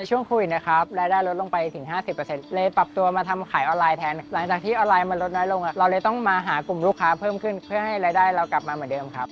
ในช่วงโควิดนะครับรายได้ลดลงไปถึง 50%เลยปรับตัวมาทำขายออนไลน์แทน หลังจากที่ออนไลน์มันลดน้อยลง เราเลยต้องมาหากลุ่มลูกค้าเพิ่มขึ้น เพื่อให้รายได้เรากลับมาเหมือนเดิมครับ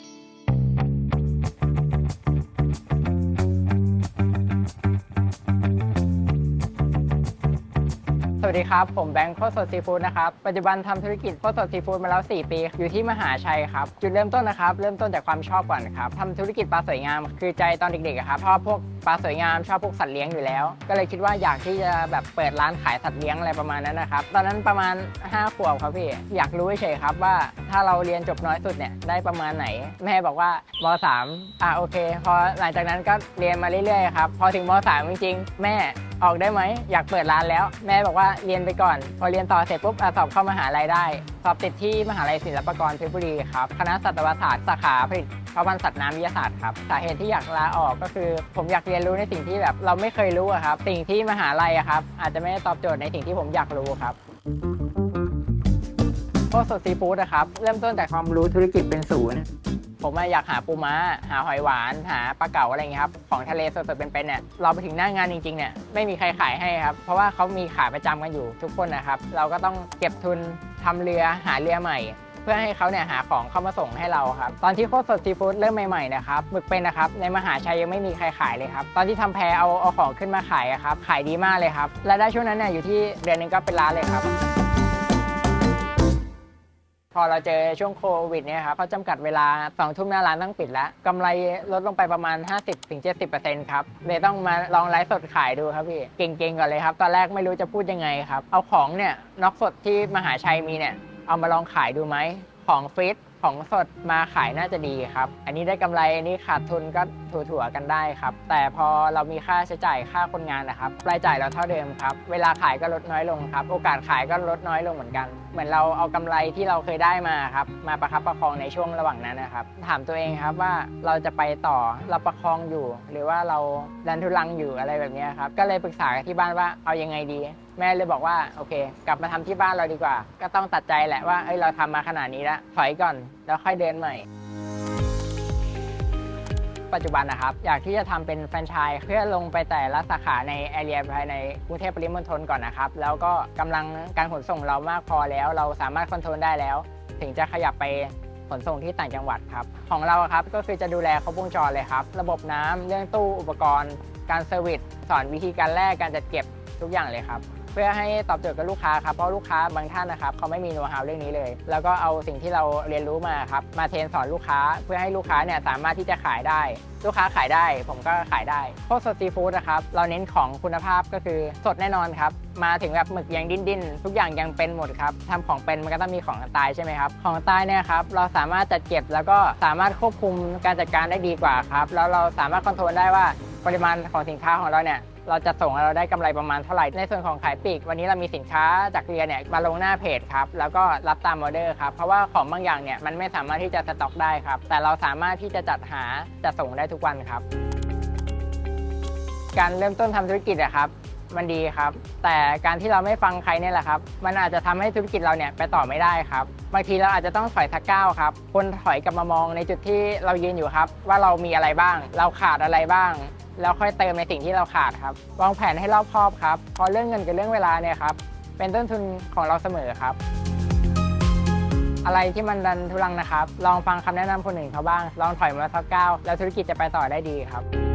สวัสดีครับ ผมแบงค์โคสดซีฟู้ดนะครับ ปัจจุบันทำธุรกิจโคสดซีฟู้ดมาแล้ว 4 ปี อยู่ที่มหาชัยครับ จุดเริ่มต้นนะครับ เริ่มต้นจากความชอบก่อนครับทำธุรกิจปลาสวยงาม คือใจตอนเด็กๆครับชอบพวก ปลาสวยงามชอบพวกสัตว์เลี้ยงอยู่แล้ว ก็เลยคิดว่าอยากที่จะแบบเปิดร้านขายสัตว์เลี้ยงอะไรประมาณนั้นนะครับ ตอนนั้นประมาณ5ขวบครับพี่ อยากรู้เฉยครับว่าถ้าเราเรียนจบน้อยสุดเนี่ยได้ประมาณไหน แม่บอกว่าม3อะโอเค พอหลังจากนั้นก็เรียนมาเรื่อยๆครับ พอถึงม3จริงๆ แม่ออกได้ไหมอยากเปิดร้านแล้ว แม่บอกว่าเรียนไปก่อน พอเรียนต่อเสร็จปุ๊บอสอบเข้ามหาลัยได้ สอบติดที่มหาลัยศิลปากรเพชรบุรีครับคณะสัตวศาสตร์สาขาผลิตเพาะพันธุ์สัตว์น้ำวิทยาศาสตร์ครับสาเหตุที่อยากลาออกก็คือ ผมอยากเรียนรู้ในสิ่งที่แบบเราไม่เคยรู้อะครับ สิ่งที่มหาลัยอะครับ อาจจะไม่ได้ตอบโจทย์ในสิ่งที่ผมอยากรู้ครับโคสดซีฟู้ดนะครับ เริ่มต้นจากความรู้ธุรกิจเป็นศูนย์ผมอยากหาปูม้า หาหอยหวาน หาปลาเก๋าอะไรเงี้ยครับ ของทะเลสดๆเป็นๆเนี่ย เราไปถึงหน้างานจริงๆเนี่ย ไม่มีใครขายให้ครับ เพราะว่าเขามีขายประจำกันอยู่ทุกคนนะครับ เราก็ต้องเก็บทุนทำเรือหาเรือใหม่ พื่อให้เขาเนี่ยหาของเข้ามาส่งให้เราครับ ตอนที่โคตรสดซีฟู้ดเริ่มใหม่ๆนะครับหมึกเป็นนะครับในมหาชัยยังไม่มีใครขายเลยครับ ตอนที่ทำแพเอาเอาของขึ้นมาขายครับ ขายดีมากเลยครับรายได้ช่วงนั้นเนี่ยอยู่ที่เดือนหนึงก็เป็นล้านเลยครับ พอเราเจอช่วงโควิดเนี่ยครับเขาจำกัดเวลา2ทุ่มหน้าร้านต้องปิดแล้วกำไรลดลงไปประมาณ 50-70%ครับเลยต้องมาลองไลฟ์สดขายดูครับพี่ เก่งๆก่อนเลยครับ ตอนแรกไม่รู้จะพูดยังไงครับ เอาของเนี่ยน็อกสดที่มหาชัยมีเนี่ย เอามาลองขายดูไหม ของฟรีดของสดมาขายน่าจะดีครับ อันนี้ได้กำไร อันนี้ขาดทุนก็ถั่วๆกันได้ครับ แต่พอเรามีค่าใช้จ่ายค่าคนงานนะครับ รายจ่ายเราเท่าเดิมครับ เวลาขายก็ลดน้อยลงครับ โอกาสขายก็ลดน้อยลงเหมือนกัน เหมือนเราเอากำไรที่เราเคยได้มาครับมาประคับประคองในช่วงระหว่างนั้นนะครับ ถามตัวเองครับว่าเราจะไปต่อเราประคองอยู่ หรือว่าเราดันทุลังอยู่อะไรแบบนี้ครับก็เลยปรึกษาที่บ้านว่าเอายังไงดี แม่เลยบอกว่าโอเค กลับมาทำที่บ้านเราดีกว่า ก็ต้องตัดใจแหละว่าเอ้ยเราทำมาขนาดนี้แล้วถอยก่อนแล้วค่อยเดินใหม่ ปัจจุบันนะครับ อยากที่จะทำเป็นแฟรนไชส์เพื่อลงไปแต่ละสาขาในแอเรียภายในกรุงเทพปริมณฑลก่อนนะครับ แล้วก็กำลังการขนส่งเรามากพอแล้ว เราสามารถคอนโทรลได้แล้ว ถึงจะขยับไปขนส่งที่ต่างจังหวัดครับ ของเราครับก็คือจะดูแลครบวงจรเลยครับ ระบบน้ำเรื่องตู้อุปกรณ์ การเซอร์วิสสอนวิธีการแลกการจัดเก็บทุกอย่างเลยครับ พื่อให้ตอบโจทย์กับลูกค้าครับเพราะลูกค้าบางท่านนะครับเขาไม่มีโน้ตฮาวเรื่องนี้เลย แล้วก็เอาสิ่งที่เราเรียนรู้มาครับมาเทรนสอนลูกค้า เพื่อให้ลูกค้าเนี่ยสามารถที่จะขายได้ ลูกค้าขายได้ ผมก็ขายได้พวกสดซีฟู้ดนะครับเราเน้นของคุณภาพก็คือสดแน่นอนครับมาถึงแบบหมึกยังดิ้นดิ้นทุกอย่างยังเป็นหมดครับทำของเป็นมันก็ต้องมีของตายใช่ไหมครับของตายเนี่ยครับเราสามารถจัดเก็บแล้วก็สามารถควบคุมการจัดการได้ดีกว่าครับแล้วเราสามารถคอนโทรลได้ว่าปริมาณของสินค้าของเราเนี่ย เราจะส่งเราได้กำไรประมาณเท่าไหร่ ในส่วนของขายปลีกวันนี้เรามีสินค้าจากเรียเนี่ยมาลงหน้าเพจครับแล้วก็รับตามออเดอร์ครับเพราะว่าของบางอย่างเนี่ยมันไม่สามารถที่จะสต็อกได้ครับแต่เราสามารถที่จะจัดหาจัดส่งได้ทุกวันครับ การเริ่มต้นทำธุรกิจอะครับ มันดีครับ แต่การที่เราไม่ฟังใครเนี่ยแหละครับ มันอาจจะทำให้ธุรกิจเราเนี่ยไปต่อไม่ได้ครับ บางทีเราอาจจะต้องถอยสักก้าวครับ คนถอยกลับมามองในจุดที่เรายืนอยู่ครับ ว่าเรามีอะไรบ้าง เราขาดอะไรบ้าง แล้วค่อยเติมในสิ่งที่เราขาดครับ วางแผนให้รอบคอบครับพราะเรื่องเงินกับเรื่องเวลาเนี่ยครับ เป็นต้นทุนของเราเสมอครับ อะไรที่มันดันทุลังนะครับ ลองฟังคำแนะนำคนอื่นเขาบ้าง ลองถอยมาสักก้าวแล้วธุรกิจจะไปต่อได้ดีครับ